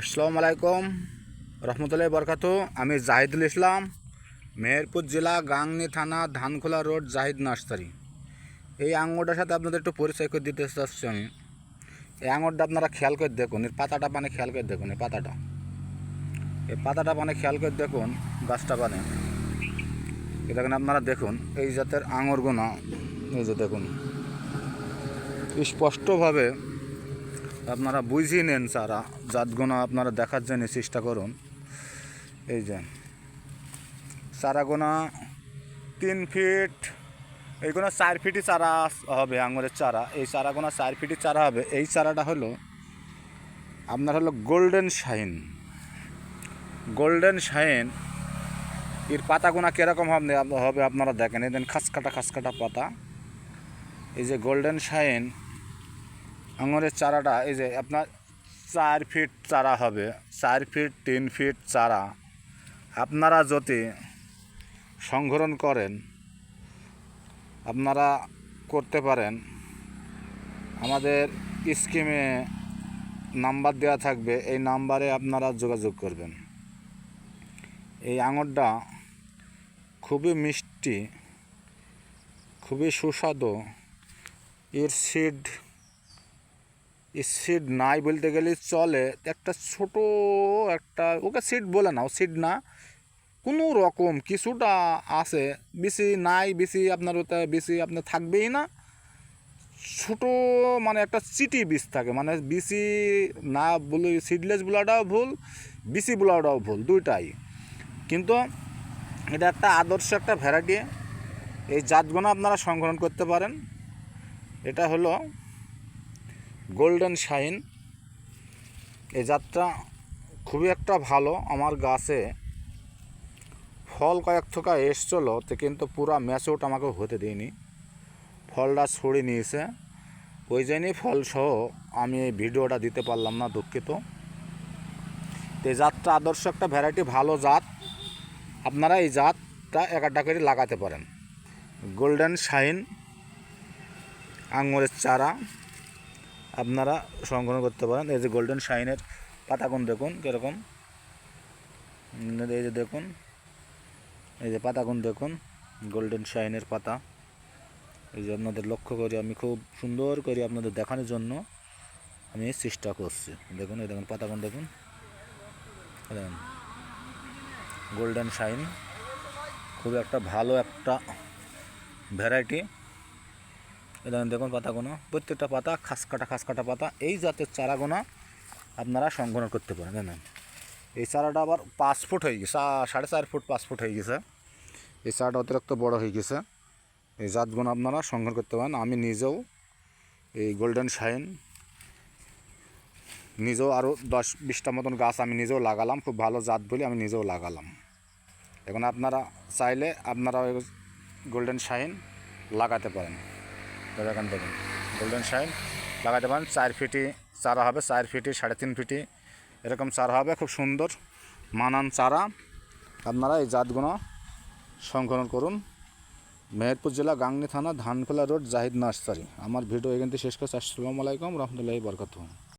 আসসালামু আলাইকুম। রহমতুল্লাহ বরকাত। আমি জাহিদুল ইসলাম, মেহেরপুর জেলা গাংনি থানা ধানখোলা রোড, জাহিদ নার্সারি। এই আঙুরটার সাথে আপনাদের একটু পরিচয় করে দিতে চাচ্ছি আমি। এই আঙুরটা আপনারা খেয়াল করে দেখুন, এর পাতাটা পানে খেয়াল করে দেখুন এই পাতাটা। এই পাতাটা পানে খেয়াল করে দেখুন, গাছটা এ দেখেন আপনারা দেখুন, এই জাতের আঙুরগুনা। এই যে দেখুন, স্পষ্টভাবে আপনারা বুঝিয়ে নেন, সারা। জাতগুলো আপনারা দেখার জন্য চেষ্টা করুন। এই যে, চারাগোনা তিন ফিট এইগুলো চার ফিটই চারা হবে, আঙুরের চারা। এই চারাগোনা চার ফিটই চারা হবে। এই চারাটা হলো, আপনার হলো গোল্ডেন শাইন। গোল্ডেন শাইন, এর পাতাগুনা কীরকম হবে হবে আপনারা দেখেন। এই দেন খাসকাটা খাসকাটা পাতা। এই যে গোল্ডেন শাইন আঙুরের চারাটা, এই যে আপনার চার ফিট চারা হবে, চার ফিট তিন ফিট চারা। আপনারা যদি সংগ্রহণ করেন, আপনারা করতে পারেন। আমাদের স্কিমে নাম্বার দেওয়া থাকবে, এই নাম্বারে আপনারা যোগাযোগ করবেন। এই আঙুরটা খুবই মিষ্টি, খুবই সুস্বাদু। এর সিড সিড নাই বলতে গেলে চলে একটা ছোট একটা, ওকে সিড বলে না, ও সিড না, কোনো রকম কিছুটা আছে, বেশি নাই, বেশি আপনার ওতে বেশি আপনার থাকবেই না। ছোট মানে একটা চিটি বীজ থাকে মানে বিসি না বলে সিডলেস বলাটাও ভুল বিসি বলাটাও ভুল, দুইটাই। কিন্তু এটা একটা আদর্শ একটা ভ্যারাইটি এই জাতগুলো আপনারা সংগ্রহণ করতে পারেন। এটা হলো গোল্ডেন শাইন। এই জাতটা খুবই একটা ভালো, আমার গাছে ফল কয়েক থোকা এসছিলো, তো কিন্তু পুরা ম্যাচউট আমাকে হতে দিইনি ফলটা ছড়িয়ে নিয়েছে। ওই জন্যই ফল সহ আমি এই ভিডিওটা দিতে পারলাম না দুঃখিত। তো এই জাতটা আদর্শ একটা ভ্যারাইটি ভালো জাত। আপনারা এই জাতটা এক একটা করে লাগাতে পারেন। গোল্ডেন শাইন, আঙুরের চারা। আপনারা সংগ্রহ করতে পারেন। এই যে গোল্ডেন শাইনের পাতাগুন দেখুন, কীরকম? এই যে দেখুন, এই যে পাতাগুন দেখুন গোল্ডেন শাইনের পাতা। এই যে আপনাদের লক্ষ্য করি আমি খুব সুন্দর করে আপনাদের দেখানোর জন্য আমি চেষ্টা করছি। দেখুন, এই দেখুন পাতাগুন দেখুন। দেখুন গোল্ডেন শাইন খুব একটা ভালো একটা ভ্যারাইটি এই দেখুন পাতাগুলো প্রত্যেকটা পাতা, খাসকাটা খাসকাটা পাতা, এই জাতের চারাগুনা আপনারা সংগ্রহ করতে পারেন, জানেন? এই চারাটা আবার পাঁচ ফুট হয়ে গেছে সাড়ে চার ফুট পাঁচ ফুট হয়ে গেছে। এই চারাটা অতিরিক্ত বড় হয়ে গেছে। এই জাতগুলো আপনারা সংগ্রহ করতে পারেন। আমি নিজেও এই গোল্ডেন শাইন নিজেও আরও দশ বিশটা মতন গাছ আমি নিজেও লাগালাম, খুব ভালো জাত বলে আমি নিজেও লাগালাম। এখন আপনারা চাইলে আপনারা গোল্ডেন শাইন লাগাতে পারেন। তো দেখেন গোল্ডেন শাইন লাগাতে পারেন, চার ফিটি চারা হবে, চার ফিটি, সাড়ে তিন ফিটি, এরকম চারা হবে, খুব সুন্দর মানান চারা। আপনারা এই জাতগুলো সংগ্রহণ করুন। মেহেরপুর জেলা গাংনি থানা, ধানখোলা রোড, জাহিদ নার্সারি। আমার ভিডিও এখান থেকে শেষ করছি। আসসালামু আলাইকুম, রহমতুল্লাহি বরকাতুহ।